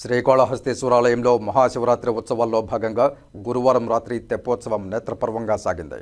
శ్రీకాళహస్తీశ్వరాలయంలో మహాశివరాత్రి ఉత్సవాల్లో భాగంగా గురువారం రాత్రి తెప్పోత్సవం నేత్రపర్వంగా సాగింది.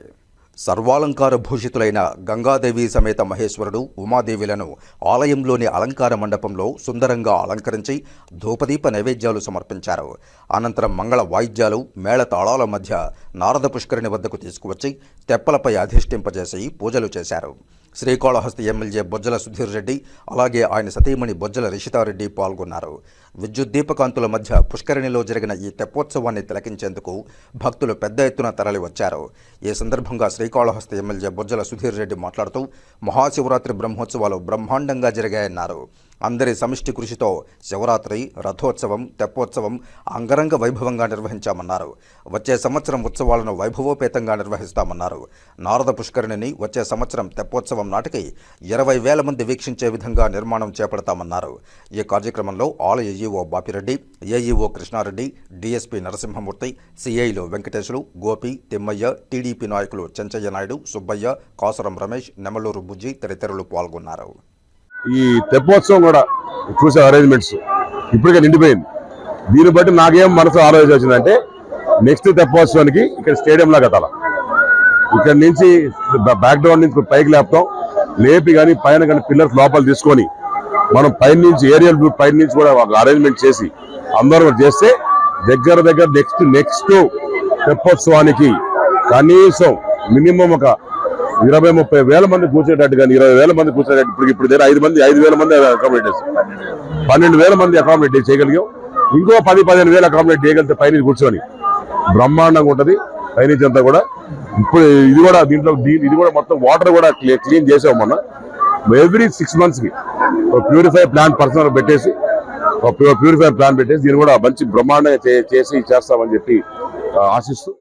సర్వాలంకార భూషితులైన గంగాదేవి సమేత మహేశ్వరుడు ఉమాదేవిలను ఆలయంలోని అలంకార మండపంలో సుందరంగా అలంకరించి ధూపదీప నైవేద్యాలు సమర్పించారు. అనంతరం మంగళ వాయిద్యాలు మేళ తాళాల మధ్య నారద పుష్కరిణి వద్దకు తీసుకువచ్చి తెప్పలపై అధిష్ఠింపజేసి పూజలు చేశారు. శ్రీకాళహస్తి ఎమ్మెల్యే బొజ్జల సుధీర్ రెడ్డి అలాగే ఆయన సతీమణి బొజ్జల రిషితారెడ్డి పాల్గొన్నారు. విద్యుత్ దీపకాంతుల మధ్య పుష్కరిణిలో జరిగిన ఈ తెప్పోత్సవాన్ని తిలకించేందుకు భక్తులు పెద్ద ఎత్తున తరలి వచ్చారు ఈ సందర్భంగా శ్రీ శ్రీకాళహస్తి ఎమ్మెల్యే బొజ్జల సుధీర్ రెడ్డి మాట్లాడుతూ మహాశివరాత్రి బ్రహ్మోత్సవాలు బ్రహ్మాండంగా జరిగాయన్నారు. అందరి సమిష్టి కృషితో శివరాత్రి రథోత్సవం తెప్పోత్సవం అంగరంగ వైభవంగా నిర్వహించామన్నారు. వచ్చే సంవత్సరం ఉత్సవాలను వైభవోపేతంగా నిర్వహిస్తామన్నారు. నారద పుష్కరిణిని వచ్చే సంవత్సరం తెప్పోత్సవం నాటికి ఇరవై వేల మంది వీక్షించే విధంగా నిర్మాణం చేపడతామన్నారు. ఈ కార్యక్రమంలో ఆలయ EO Bapireddy AEO Krishnareddy DSP Narasimhamurthy సిఐలు Venkateshulu Gopi Thimmaiah TDP నాయకులు వెంకయ్య నాయుడు సుబ్బయ్య కాసరం రమేష్ నెమలూరు బుజ్జి తదితరులు పాల్గొన్నారు. ఈ తెప్పోత్సవం కూడా చూసే అరేంజ్మెంట్స్ ఇప్పటికే నిండిపోయింది. దీన్ని బట్టి నాకేం మనసు ఆలోచన వచ్చిందంటే నెక్స్ట్ తెప్పోత్సవానికి ఇక్కడ స్టేడియం లా కట్టాల. ఇక్కడ నుంచి బ్యాక్గ్రౌండ్ నుంచి పైకి లేపుతాం. లేపి కానీ పైన కానీ పిల్లర్స్ లోపల తీసుకొని మనం పైన నుంచి ఏరియల్ వ్యూ పైన నుంచి కూడా ఒక అరేంజ్మెంట్ చేసి అందరూ చేస్తే దగ్గర దగ్గర నెక్స్ట్ నెక్స్ట్ తెప్పోత్సవానికి కనీసం మినిమం ఒక ఇరవై ముప్పై వేల మంది కూర్చునేటట్టు కానీ ఇరవై వేల మంది కూర్చునేటట్టు ఇప్పుడు ఇప్పుడు దగ్గర ఐదు మంది ఐదు వేల మంది అకామిడేట్ చేస్తాం పన్నెండు వేల మంది అకామిడేట్ చేయగలిగాం. ఇంకో పది పదిహేను వేలు అకామిడేట్ చేయగలిగితే పైన కూర్చొని బ్రహ్మాండంగా ఉంటుంది. పైనుంచి అంతా కూడా ఇప్పుడు ఇది కూడా దీంట్లో ఇది కూడా మొత్తం వాటర్ కూడా క్లీన్ చేసాం మొన్న. ఎవ్రీ సిక్స్ మంత్స్కి ఒక ప్యూరిఫై ప్లాన్ పర్సనల్ పెట్టేసి ప్యూరిఫై ప్లాన్ పెట్టేసి దీన్ని కూడా మంచి బ్రహ్మాండంగా చే- చేసి చేస్తామని చెప్పి ఆశిస్తూ